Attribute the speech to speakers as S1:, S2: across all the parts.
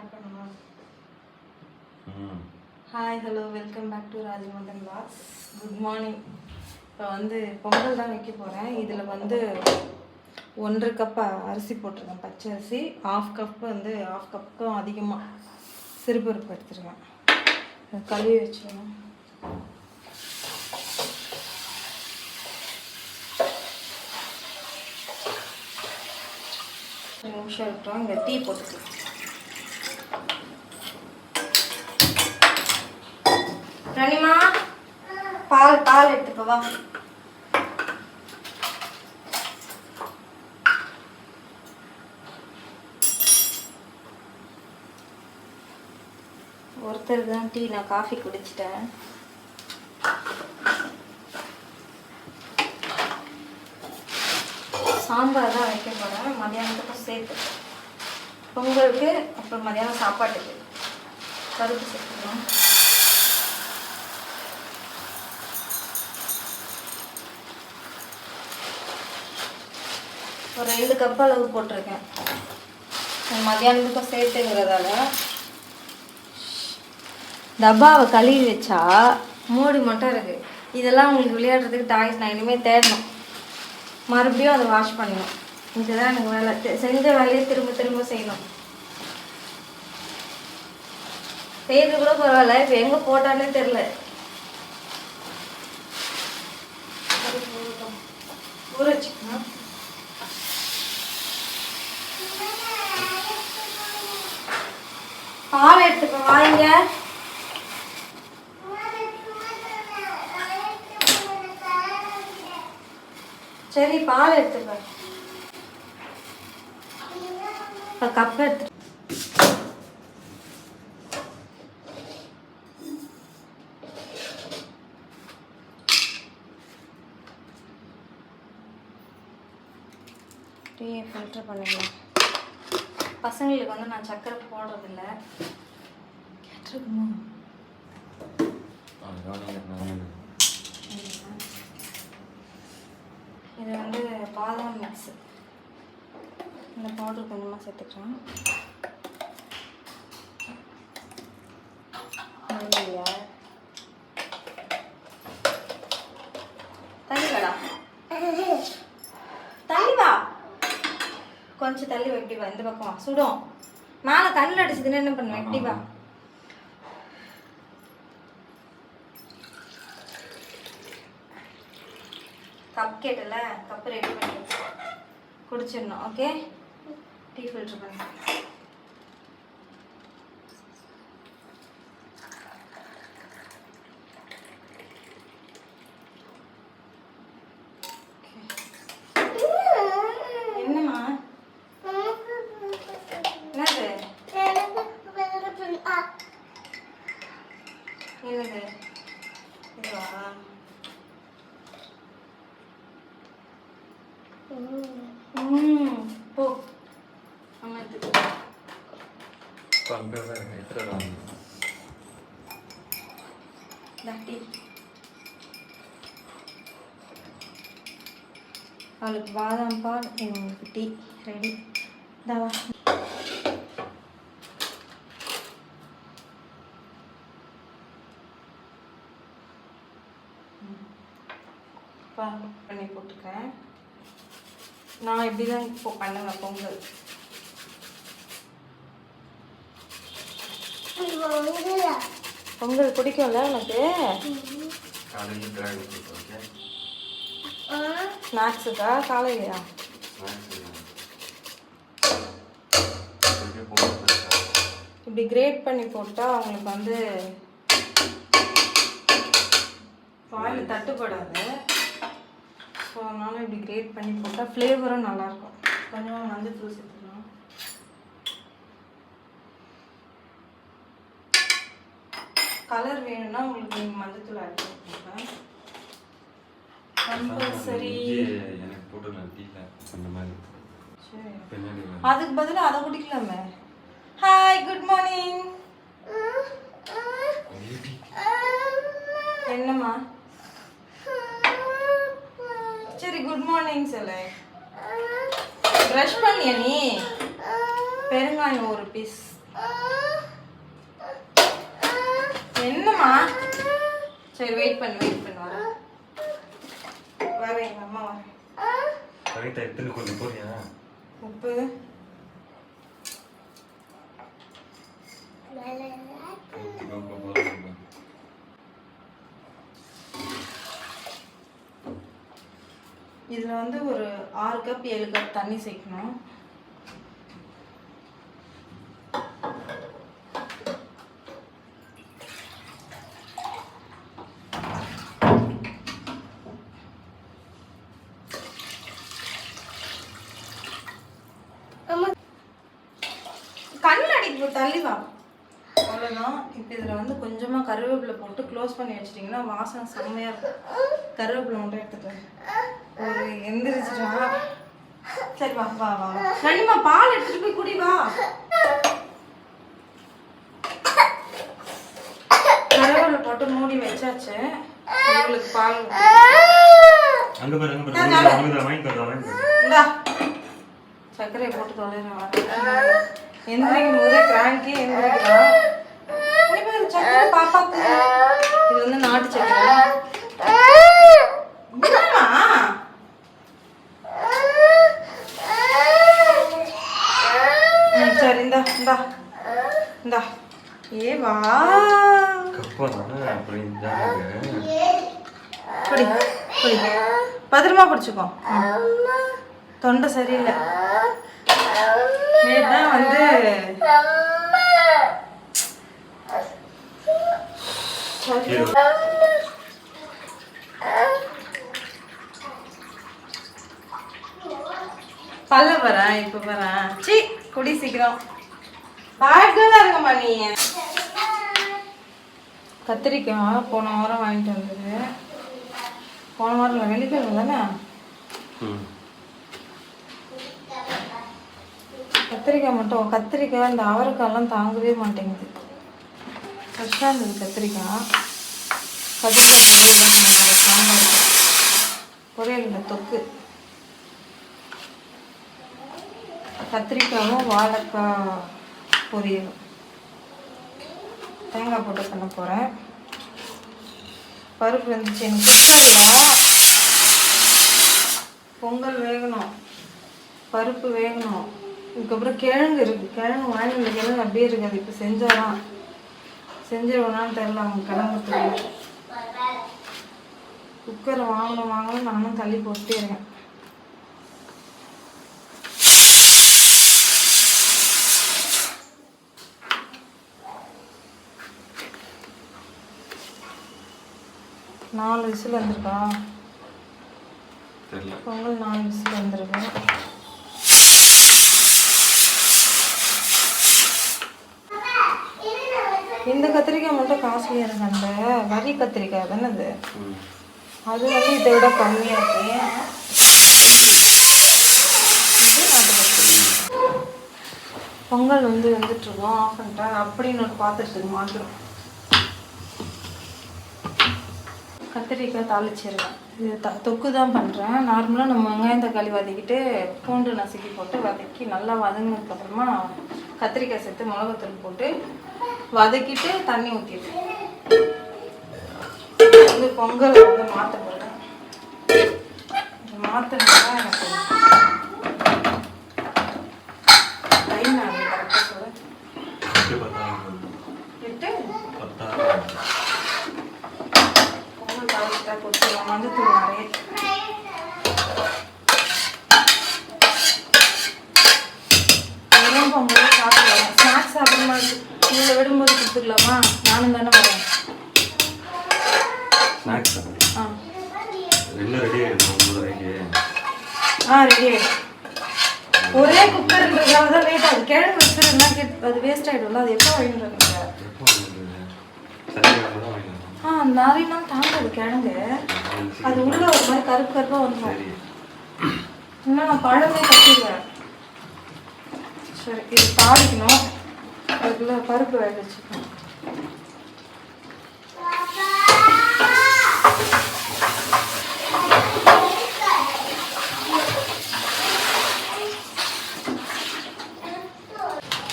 S1: Start பண்ணலாம்
S2: ம்.
S1: Hi hello welcome back to Rajamanthan logs good morning இப்போ வந்து பொங்கல் தான் வைக்க போகிறேன் இதில் வந்து ஒன்றரை கப் அரிசி போட்டிருக்கேன் பச்சை அரிசி. ஆஃப் கப் வந்து ஆஃப் கப்புக்கும் அதிகமாக சிறுபருப்பு எடுத்துருக்கேன். கழுவி வச்சுருவேன் நிமிஷம் இருக்கட்டும் இங்கே டீ போட்டுக்கலாம். ரணிமா பால் பால் எடுத்துக்கோ வா. ஒருத்தர் தான் டீ நான் காஃபி குடிச்சிட்டேன். சாம்பார் தான் வைக்க போகிறேன் மதியானத்துக்கும் சேர்த்து. பொங்கலுக்கு அப்புறம் மதியானம் சாப்பாட்டுக்கு. பருப்பு சேர்த்துக்கலாம் ஒரு ரெண்டு கப் அளவு போட்டிருக்கேன். மதியானத்துக்கும் சேர்த்துங்கிறதால டப்பாவை கழுவி வச்சா மூடி மட்டும் இருக்குது இதெல்லாம் உங்களுக்கு விளையாடுறதுக்கு டாய்ஸ் நான் இனிமேல் தேடணும். மறுபடியும் அதை வாஷ் பண்ணணும். இதுதான் எனக்கு வேலை. செஞ்ச வேலையை திரும்ப திரும்ப செய்யணும். செய்யறது கூட பரவாயில்ல. இப்போ எங்கே போட்டாலே தெரில ஊற வச்சுக்கணும். பால் வாங்க. சரி பால் எடுத்துக்கோ இப்போ கப் எடுத்து டீயை ஃபில்டர் பண்ணிடலாம் பசங்களுக்கு வந்து நான் சக்கரை போடுறதில்ல. இது வந்து பாதாம் மிக்ஸ் இந்த பவுடர் கொஞ்சமாக சேர்த்துக்கலாம் கொஞ்சம் தள்ளி வா இப்படி வா இந்த பக்கம் சுடும் மேலே கண்ணில் அடிச்சதுன்னு என்ன பண்ணுவேன் இப்படி வா கப் கேட்டல கப் ரெடி பண்ணி குடிச்சிடணும் ஓகே டீ ஃபில்ட்ரு பண்ணி என்னம்மா என்னது என்னது இதுவா ம் போ அம்மா எடுத்துக்கோ இந்தா டீ அவளுக்கு பாதாம் பால் எங்களுக்கு டீ ரெடி. தவா பண்ணி போட்டுக்கேன் நான் இப்படி தான் இப்போ பண்ணுவேன் பொங்கல். பொங்கல் பிடிக்கும்ல உனக்கு? ஸ்நாக்ஸுக்கா? காலையிலையா? இப்படி கிரேட் பண்ணி போட்டால் அவங்களுக்கு வந்து வாயில் தட்டுப்படாது. ஸோ அதனால் இப்படி கிரேட் பண்ணி போட்டால் ஃப்ளேவரும் நல்லாயிருக்கும். கொஞ்சமாக மஞ்சள் தூள் கலர் வேணும்னா உங்களுக்கு நீங்கள் மஞ்சள் தூள் ஆட் பண்ணிக்கோங்க கம்பல்சரி.
S2: எனக்கு போட்டுக்கலாம் டீல அந்த மாதிரி. பின்னாடி
S1: அதுக்கு பதிலாக அதை குடிக்கலாமே. ஹாய் குட் மார்னிங் என்னம்மா? சரி குட் மார்னிங் சொல்லு. ப்ரஷ் பண்ணியா நீ? பெருங்காயம் ஒரு பீஸ் என்னம்மா? சரி வெயிட் பண்ணு வெயிட் பண்ணு. வரேன் எங்கள் அம்மா வரேன்
S2: கவிதா எத்தனை கொஞ்சம் போறியா?
S1: உப்பு இதில் வந்து ஒரு ஆறு கப் ஏழு கப் தண்ணி சேர்க்கணும். தள்ளி வா. அவ்வளோதான் இப்போ இதில் வந்து கொஞ்சமாக கருவேப்பிலை போட்டு க்ளோஸ் பண்ணி வச்சிட்டிங்கன்னா வாசனை செம்மையாக இருக்கும். கருவேப்பிலை மட்டும் எடுத்துக்கிறேன் ஒரு எந்திரிச்சிட்டா சரி வா வா வா. கனிமா பால் எடுத்துட்டு போய் குடி வா. கருவேப்பிலை போட்டு மூடி வச்சாச்சு. உங்களுக்கு பால்
S2: அங்க பாரு அங்க பாரு. அங்க வாங்கி தரேன். வாங்கி தரேன்
S1: இந்தா. சர்க்கரையை போட்டு தொலைறேன் எந்திரிக்கும் போதே கிராங்கி எந்திரிக்கலாம் சர்க்கரை பாப்பாக்கு இது வந்து நாட்டு? ம், சரி இந்தா இந்தா இந்தா. ஏ வா. குடி பத்திரமா பிடிச்சிக்கோ தொண்டை சரியில்லை. தான் வந்து பல்ல வரேன் இப்ப வரேன் சி குடி சீக்கிரம். பாட்டுதான் இருக்கமா நீ கத்திரிக்காய் போன வாரம் வாங்கிட்டு வந்தது. போன வாரம் வெள்ளிக்கிழமை தானே? கத்திரிக்காய் மட்டும். கத்திரிக்காய் இந்த அவரைக்காய்லாம் தாங்கவே மாட்டேங்குது. ஃப்ரெஷ்ஷாக இருந்தது கத்திரிக்காய். கத்திரிக்காய் பொரியல் தான் செஞ்சேன், சாம்பார். பொரியல் இந்த தொக்கு. கத்திரிக்காயும் வாழைக்காய் பொரியலும். தேங்காய் போட்டு பண்ண போகிறேன் பருப்பு வந்துச்சு. எனக்கு குக்கரில் பொங்கல் வேகணும். பருப்பு வேகணும். இதுக்கப்புறம் கிழங்கு இருக்குது கிழங்கு வாங்கி இந்த கிழங்கு அப்படியே இருக்காது இப்போ செஞ்சாதான். செஞ்சிருவேனான்னு தெரில அவங்க கிளம்புறதுக்கு குக்கரை வாங்கணும் வாங்கணும் நானும் தள்ளி போட்டே இருக்கேன். நாலு விசில் வந்திருக்கா? பொங்கல் நாலு விசில் வந்திருக்கு. இந்த கத்திரிக்காய் மட்டும் காஸ்ட்லியாக இருக்கு அந்த வரி கத்திரிக்காய் தானே அது அது வந்து இதை விட கம்மியாக இருக்கு. இது பொங்கல் வந்து வந்துட்டுருக்கோம். ஆஃப் பண்ணிட்டேன் அப்படின்னு ஒரு பாத்திரத்துக்கு மாட்டுறோம் கத்திரிக்காய் தாளிச்சிருக்கேன். இது த தொக்கு தான் பண்ணுறேன் நார்மலாக நம்ம வெங்காயம் தக்காளி வதக்கிட்டு பூண்டு நசுக்கி போட்டு வதக்கி நல்லா வதங்கினதுக்கப்புறமா கத்திரிக்காய் சேர்த்து மிளகாத்தூள் போட்டு வதக்கிட்டு தண்ணி ஊற்றிடுவேன் வந்து பொங்கல் வந்து மாற்ற போகிறேன் மாற்றினா எனக்கு டைம் ஆகுது கரெக்டாக சொல்ல
S2: எட்டு
S1: பொங்கல் தாளிச்சிட்டா கொடுத்துருவோம். மஞ்சத்தூள் நிறைய வெறும் பொங்கல் சாப்பிடுவேன் ஸ்நாக்ஸ் சாப்பிட மாதிரி இதில் கொடுத்துக்கலாமா நானும் தானே வரேன்.
S2: ஸ்நாக்ஸ்
S1: ஆ.
S2: எல்லாம் ரெடி ஒன்பதரைக்கு
S1: ஆ ரெடி ஆகிடும் ஒரே குக்கர்ன்றதுனால தான் லேட் ஆகுது. கிழங்கு வச்சுருந்தா அது வேஸ்ட் ஆகிடும்ல அது எப்போ
S2: வாங்கிக்கலாம்
S1: ஆ நாள் தாங்காது கிழங்கு. அது உள்ள ஒரு மாதிரி கருப்பு கருப்பாக வந்துடும் இன்னும் நான் பழமே கட்டிடுவேன். சரி இது தாளிக்கணும் அதுக்குள்ள பருப்பு வேக வச்சுக்கணும்.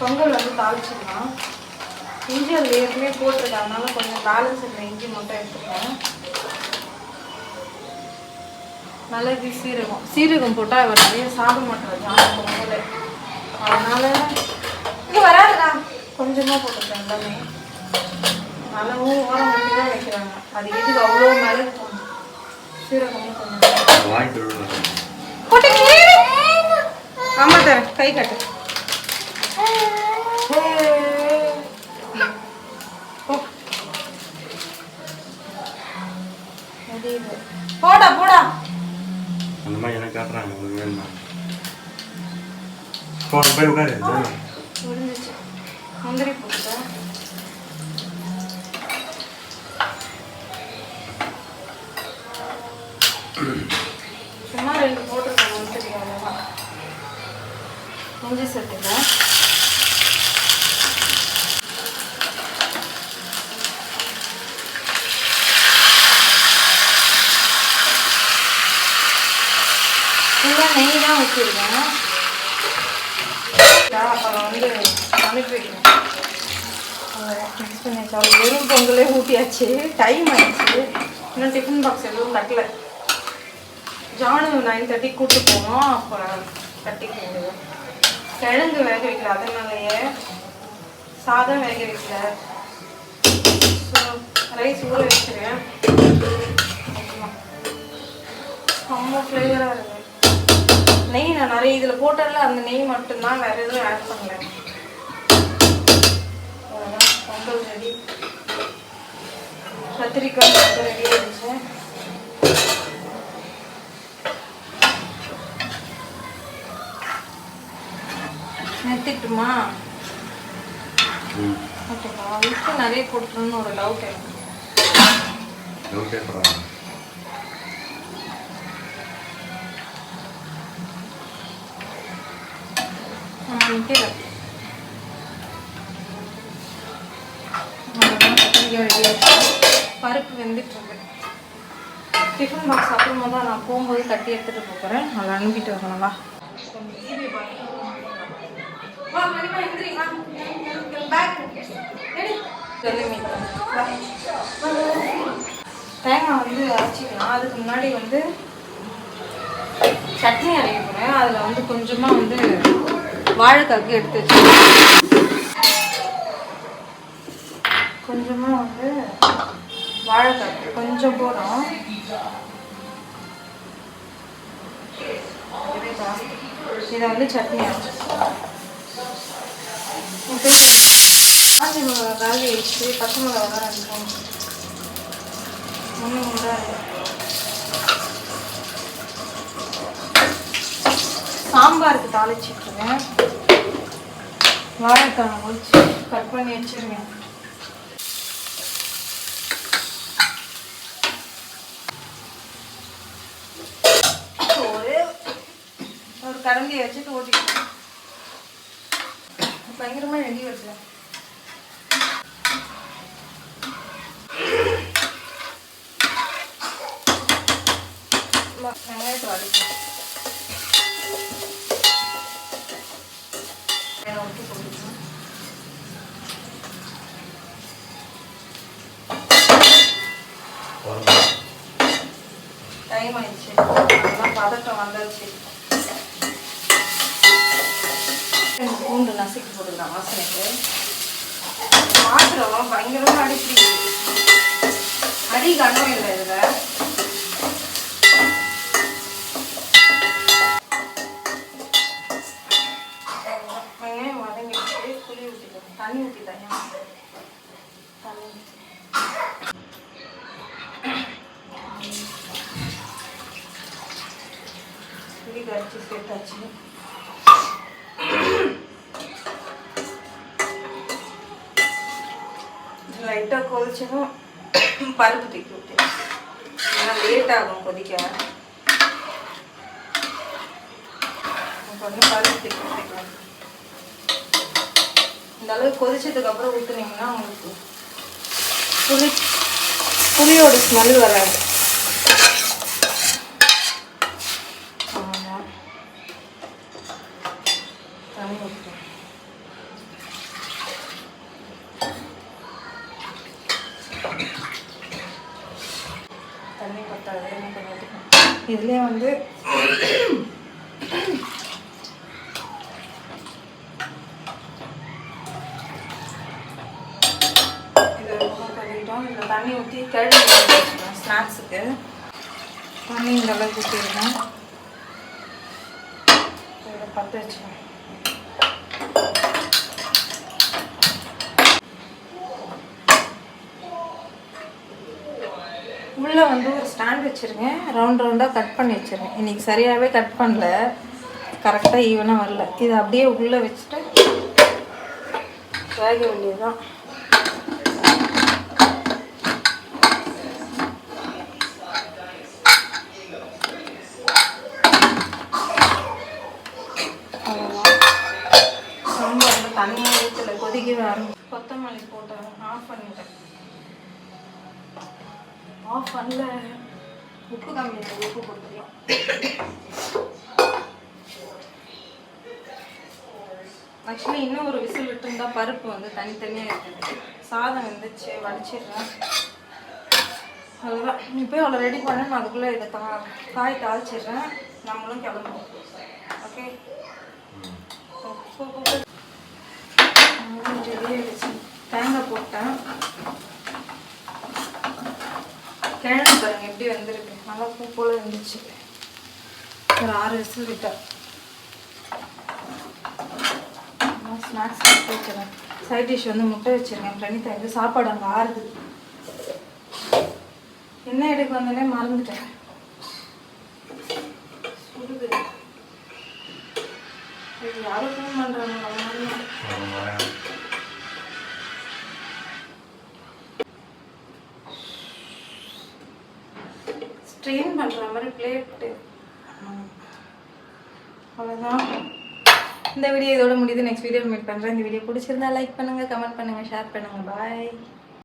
S1: பொங்கல் வந்து தாளிச்சிடலாம். இஞ்சி அது ஏற்கனவே போட்டிருக்கேன் அதனால கொஞ்சம் பேலன்ஸ் இருக்கிற இஞ்சி மட்டும் எடுத்துக்கிறேன் மிளகு சீரகம். சீரகம் போட்டால் அவர் நிறைய சாப்பிட மாட்டார் ஜான பொங்கல் அதனால இங்கே வராதுடா. கொஞ்சமாக போட்டுருக்கேன் எல்லாமே. அளவும் ஓரம் கட்டி தான் வைக்கிறாங்க. அது எதுக்கு அவ்வளோ போடணும்? சீரகமும் கொஞ்சம்
S2: வாங்கி தருவேன்
S1: போட்டுக்கிட்டே ஆமா தரேன். கை கட்டு. போடா போடா.
S2: அந்த மாதிரி எனக்கு காட்டுறாங்க. உங்களுக்கு வேணுமா? போ அங்க போய் உட்காரு.
S1: முந்திரி போட்டு சும்மா ரெண்டு போட்டுருக்கேன் முந்திரி அவ்வளோதான் இஞ்சி சேர்த்துக்கலாம் ஃபுல்லாக நெய் தான் வச்சுருக்கேன் அப்புறம் வந்து அனுப்பி வைக்கணும் மிக்ஸ் வெறும் பொங்கலே ஊட்டியாச்சு. டைம் ஆயிடுச்சு. இன்னும் டிஃபன் பாக்ஸ் எதுவும் தட்டல. ஜானு நைன் தேர்ட்டி கூட்டு போனோம். அப்புறம் தட்டி வேண்டியது கிழங்கு வேக வைக்கல. அதனாலயே சாதம் வேக வைக்கல. ஸோ ரைஸ் ஊற வச்சிருக்கேன். ரொம்ப ஃப்ளேவராக இருக்கு. நெய் நான் நிறைய இதில் போட்டதில் அந்த நெய் மட்டும்தான் வேற எதுவும் ஆட் பண்ணல. பொங்கல் ரெடி கத்திரிக்காய் மட்டும் ரெடி ஆயிடுச்சு. நிறுத்திட்டுமா ஓகேப்பா உப்பு நிறைய போட்டுருன்னு ஒரு டவுட் எனக்கு. நிற்கிறேன் வெந்துட்டுருக்கு. வெந்துட்டு டிஃபன் பாக்ஸ் அப்புறமா தான் நான் போகும்போது கட்டி எடுத்துகிட்டு போகிறேன் அதை அனுப்பிட்டு வரணும் தேங்காய் வந்து அரைச்சிக்கலாம். அதுக்கு முன்னாடி வந்து சட்னி அரைக்க போகிறேன் அதில் வந்து கொஞ்சமாக வந்து வாழைக்காக்கு எடுத்து வச்சுருக்கேன். கொஞ்சமாக வந்து வாழைக்காய் கொஞ்சம் போதும். இதை வந்து சட்னி அரைச்சிக்கலாம் காஞ்சி மிளகா காலி வச்சு பச்சை மிளகா தான் இருக்கும். ஒன்று உண்டாது. சாம்பாருக்கு தாளிச்சிட்ருக்கேன் வாழைக்காய் ஒழிச்சு கட் பண்ணி வச்சிருங்க ஒரே ஒரு கரண்டியை வச்சுட்டு ஓட்டிக்கிட்டேன் பயங்கரமாக எழுதி வருது வெங்காயத்தை வதக்கணும் வேற உப்பு போட்டுக்கணும் டைம் ஆயிடுச்சு அதெல்லாம் பதட்டம் வந்தாச்சு ரெண்டு பூண்டு நசுக்கி போட்டுக்கலாம் வாசனைக்கு பாத்திரம் பயங்கரமாக அடிப்படி அடி கனம் இல்லை இதில் வெங்காயம் வதங்கிட்டு புளி ஊற்றிக்கணும் தண்ணி ஊற்றி தனியா தண்ணி ஊத்தி. புளி கரைச்சி சேர்த்தாச்சு லைட்டாக கொதிச்சதும் பருப்பு தூக்கி ஊற்றி ஏன்னா லேட் ஆகும் கொதிக்க. கொஞ்சம் பருப்பு ஊற்றிக்கலாம் இந்த அளவுக்கு கொதிச்சதுக்கு அப்புறம் ஊற்றுனீங்கன்னா உங்களுக்கு புளி புளியோட ஸ்மெல் வராது ஆமா. தண்ணி ஊற்றுறேன் தண்ணி பத்தாது இன்னும் கொஞ்சம் இதுலேயே வந்து கழுவிட்டோம். இதில் தண்ணி ஊற்றி கழுவி வச்சுக்கலாம் ஸ்நாக்ஸுக்கு. தண்ணி இந்த அளவுக்கு ஊற்றிருக்கேன் இதை பற்ற வச்சுக்கலாம் உள்ளே வந்து ஒரு ஸ்டாண்ட் வச்சுருக்கேன். ரவுண்ட் ரவுண்டாக கட் பண்ணி வச்சுருக்கேன். இன்றைக்கி சரியாகவே கட் பண்ணல. கரெக்டாக ஈவனாக வரல. இதை அப்படியே உள்ளே வச்சுட்டு வேக வேண்டியதுதான். அவ்வளோதான் சாம்பாரில் தண்ணியாக கொதிக்கவே ஆரம்பிச்சு கொத்தமல்லி போட்டு ஆஃப் பண்ணிட்டேன். ஆஃப் பண்ணல. உப்பு கம்மி உப்பு கொடுத்துக்கலாம் ஆக்சுவலி இன்னும் ஒரு விசில் விட்டுருந்தா பருப்பு வந்து தனித்தனியாக இருக்குது. சாதம் வந்துச்சு வடிச்சிடுறேன் அதுதான் இப்போ அவ்வளோ ரெடி பண்ண. நான் அதுக்குள்ளே இதை தா காய் தாளிச்சிடுறேன். நம்மளும் கிளம்புவோம். ஓகே ரெடி ஆகிடுச்சு தேங்காய் போட்டேன். கிழங்கு பாருங்க எப்படி வந்திருக்கு. நல்லா பூ போல இருந்துச்சு. ஒரு ஆறு விசில் விட்டேன் ஸ்நாக்ஸ் எடுத்து வச்சுறேன் சைட் டிஷ் வந்து முட்டை வச்சிருக்கேன் பிரணிதா இது சாப்பாடு அங்கே ஆறுது. என்ன எடுக்க வந்தோடனே மறந்துட்டேன். சுடுது. இது யாரும் ஃபோன் பண்ணுறாங்க ஸ்ட்ரெயின் பண்ணுற மாதிரி பிளேட்டு அவ்வளோதான் இந்த வீடியோ இதோட முடியுது. நெக்ஸ்ட் வீடியோ மீட் பண்ணுறேன் இந்த வீடியோ பிடிச்சிருந்தா லைக் பண்ணுங்கள் கமெண்ட் பண்ணுங்கள் ஷேர் பண்ணுங்கள் பாய்